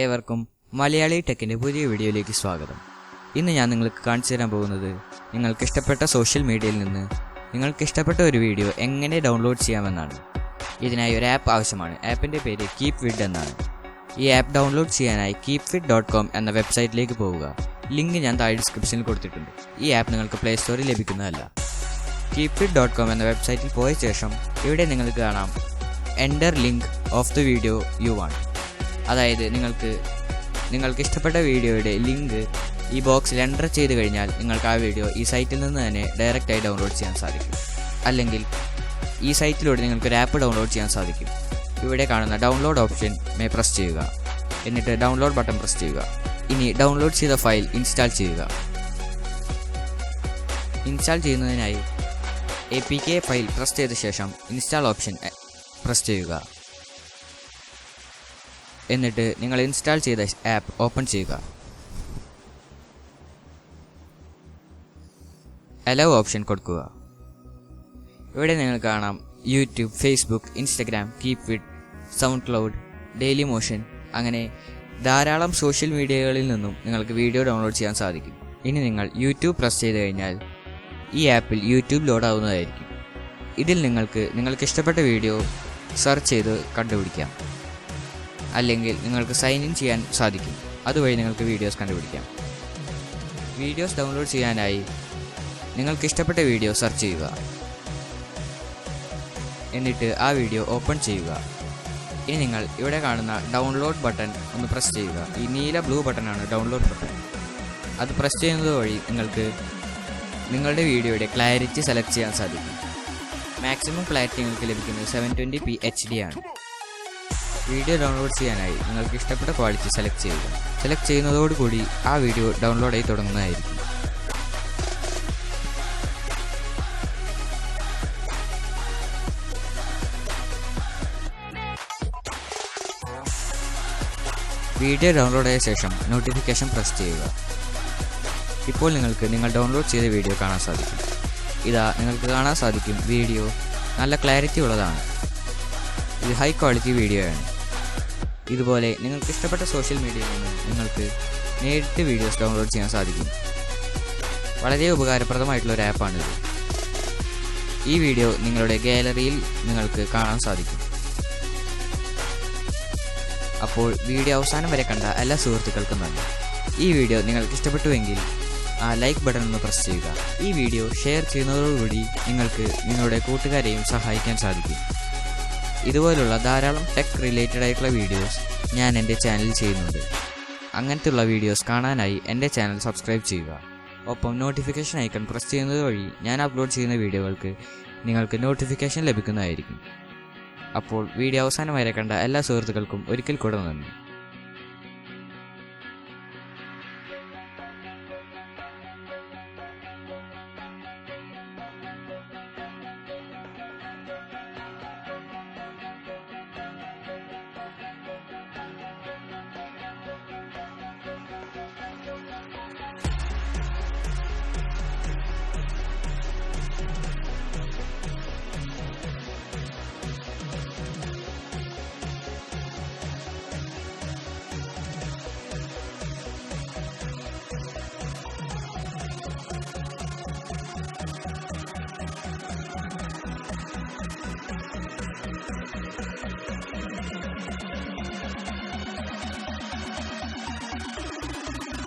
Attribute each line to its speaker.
Speaker 1: ഏവർക്കും മലയാളി ടെക്കിന്റെ പുതിയ വീഡിയോയിലേക്ക് സ്വാഗതം. ഇന്ന് ഞാൻ നിങ്ങൾക്ക് കാണിച്ചു തരാൻ പോകുന്നത് നിങ്ങൾക്ക് ഇഷ്ടപ്പെട്ട സോഷ്യൽ മീഡിയയിൽ നിന്ന് നിങ്ങൾക്ക് ഇഷ്ടപ്പെട്ട ഒരു വീഡിയോ എങ്ങനെ ഡൗൺലോഡ് ചെയ്യാമെന്നാണ്. ഇതിനായി ഒരു ആപ്പ് ആവശ്യമാണ്. ആപ്പിന്റെ പേര് കീപ് വിഡ് എന്നാണ്. ഈ ആപ്പ് ഡൗൺലോഡ് ചെയ്യാനായി കീപ് ഫിറ്റ് ഡോട്ട് കോം എന്ന വെബ്സൈറ്റിലേക്ക് പോവുക. ലിങ്ക് ഞാൻ താഴെ ഡിസ്ക്രിപ്ഷനിൽ കൊടുത്തിട്ടുണ്ട്. ഈ ആപ്പ് നിങ്ങൾക്ക് പ്ലേ സ്റ്റോറിൽ ലഭിക്കുന്നതല്ല. കീപ് ഫിറ്റ് ഡോട്ട് കോം എന്ന വെബ്സൈറ്റിൽ പോയ ശേഷം ഇവിടെ നിങ്ങൾക്ക് കാണാം enter link of the video you want അതായത് നിങ്ങൾക്ക് നിങ്ങൾക്ക് ഇഷ്ടപ്പെട്ട വീഡിയോയുടെ ലിങ്ക് ഈ ബോക്സിൽ എന്റർ ചെയ്ത് കഴിഞ്ഞാൽ നിങ്ങൾക്ക് ആ വീഡിയോ ഈ സൈറ്റിൽ നിന്ന് തന്നെ ഡയറക്റ്റായി ഡൗൺലോഡ് ചെയ്യാൻ സാധിക്കും. അല്ലെങ്കിൽ ഈ സൈറ്റിലൂടെ നിങ്ങൾക്ക് ഒരു ആപ്പ് ഡൗൺലോഡ് ചെയ്യാൻ സാധിക്കും. ഇവിടെ കാണുന്ന ഡൗൺലോഡ് ഓപ്ഷൻ മേ പ്രസ് ചെയ്യുക. എന്നിട്ട് ഡൗൺലോഡ് ബട്ടൺ പ്രസ് ചെയ്യുക. ഇനി ഡൗൺലോഡ് ചെയ്ത ഫയൽ ഇൻസ്റ്റാൾ ചെയ്യുക. ഇൻസ്റ്റാൾ ചെയ്യുന്നതിനായി A P K file press ചെയ്ത ശേഷം ഇൻസ്റ്റാൾ ഓപ്ഷൻ പ്രസ് ചെയ്യുക. എന്നിട്ട് നിങ്ങൾ ഇൻസ്റ്റാൾ ചെയ്ത ആപ്പ് ഓപ്പൺ ചെയ്യുക. അലോ ഓപ്ഷൻ കൊടുക്കുക. ഇവിടെ നിങ്ങൾ കാണാം YouTube Facebook Instagram KeepVid SoundCloud Dailymotion അങ്ങനെ ധാരാളം സോഷ്യൽ മീഡിയകളിൽ നിന്നും നിങ്ങൾക്ക് വീഡിയോ ഡൗൺലോഡ് ചെയ്യാൻ സാധിക്കും. ഇനി നിങ്ങൾ യൂട്യൂബ് പ്രസ് ചെയ്ത് കഴിഞ്ഞാൽ ഈ ആപ്പിൽ യൂട്യൂബ് ലോഡ് ആവുന്നതായിരിക്കും. ഇതിൽ നിങ്ങൾക്ക് നിങ്ങൾക്ക് ഇഷ്ടപ്പെട്ട വീഡിയോ സെർച്ച് ചെയ്ത് കണ്ടുപിടിക്കാം. അല്ലെങ്കിൽ നിങ്ങൾക്ക് സൈൻ ഇൻ ചെയ്യാൻ സാധിക്കും. അതുവഴി നിങ്ങൾക്ക് വീഡിയോസ് കണ്ടുപിടിക്കാം. വീഡിയോസ് ഡൗൺലോഡ് ചെയ്യാനായി നിങ്ങൾക്ക് ഇഷ്ടപ്പെട്ട വീഡിയോ സെർച്ച് ചെയ്യുക. എന്നിട്ട് ആ വീഡിയോ ഓപ്പൺ ചെയ്യുക. ഇനി നിങ്ങൾ ഇവിടെ കാണുന്ന ഡൗൺലോഡ് ബട്ടൺ ഒന്ന് പ്രസ് ചെയ്യുക. ഈ നീല ബ്ലൂ ബട്ടണാണ് ഡൗൺലോഡ് ബട്ടൺ അത് പ്രസ് ചെയ്യുന്നത് വഴി നിങ്ങൾക്ക് നിങ്ങളുടെ വീഡിയോയുടെ ക്ലാരിറ്റി സെലക്ട് ചെയ്യാൻ സാധിക്കും. മാക്സിമം ക്ലാരിറ്റി നിങ്ങൾക്ക് ലഭിക്കുന്നത് seven twenty P H D ആണ്. വീഡിയോ ഡൗൺലോഡ് ചെയ്യാനായി നിങ്ങൾക്ക് ഇഷ്ടപ്പെട്ട ക്വാളിറ്റി സെലക്ട് ചെയ്യുക. സെലക്ട് ചെയ്യുന്നതോടുകൂടി ആ വീഡിയോ ഡൗൺലോഡായി തുടങ്ങുന്നതായിരിക്കും. വീഡിയോ ഡൗൺലോഡ് ആയ ശേഷം നോട്ടിഫിക്കേഷൻ പ്രസ് ചെയ്യുക. ഇപ്പോൾ നിങ്ങൾക്ക് നിങ്ങൾ ഡൗൺലോഡ് ചെയ്ത വീഡിയോ കാണാൻ സാധിക്കും. ഇതാ നിങ്ങൾക്ക് കാണാൻ സാധിക്കും വീഡിയോ നല്ല ക്ലാരിറ്റി ഉള്ളതാണ്. ഇത് ഹൈ ക്വാളിറ്റി വീഡിയോ ആണ്. ഇതുപോലെ നിങ്ങൾക്ക് ഇഷ്ടപ്പെട്ട സോഷ്യൽ മീഡിയയിൽ നിന്ന് നിങ്ങൾക്ക് നേരിട്ട് വീഡിയോസ് ഡൗൺലോഡ് ചെയ്യാൻ സാധിക്കും. വളരെ ഉപകാരപ്രദമായിട്ടുള്ള ഒരു ആപ്പാണിത് ഈ വീഡിയോ നിങ്ങളുടെ ഗാലറിയിൽ നിങ്ങൾക്ക് കാണാൻ സാധിക്കും. അപ്പോൾ വീഡിയോ അവസാനം വരെ കണ്ട എല്ലാ സുഹൃത്തുക്കൾക്കും നന്ദി. ഈ വീഡിയോ നിങ്ങൾക്ക് ഇഷ്ടപ്പെട്ടുവെങ്കിൽ ആ ലൈക്ക് ബട്ടൺ ഒന്ന് പ്രസ് ചെയ്യുക. ഈ വീഡിയോ ഷെയർ ചെയ്യുന്നതോടുകൂടി നിങ്ങൾക്ക് നിങ്ങളുടെ കൂട്ടുകാരെയും സഹായിക്കാൻ സാധിക്കും. ഇതുപോലുള്ള ധാരാളം ടെക് റിലേറ്റഡ് ആയിട്ടുള്ള വീഡിയോസ് ഞാൻ എന്റെ ചാനലിൽ ചെയ്യുന്നുണ്ട്. അങ്ങനത്തെയുള്ള വീഡിയോസ് കാണാനായി എന്റെ ചാനൽ സബ്സ്ക്രൈബ് ചെയ്യുക. ഒപ്പം നോട്ടിഫിക്കേഷൻ ഐക്കൺ പ്രസ് ചെയ്യുന്നത് വഴി ഞാൻ അപ്ലോഡ് ചെയ്യുന്ന വീഡിയോകൾക്ക് നിങ്ങൾക്ക് നോട്ടിഫിക്കേഷൻ ലഭിക്കുന്നതായിരിക്കും. അപ്പോൾ വീഡിയോ അവസാനം വരെ കണ്ട എല്ലാ സുഹൃത്തുക്കൾക്കും ഒരിക്കൽ കൂടെ നന്ദി.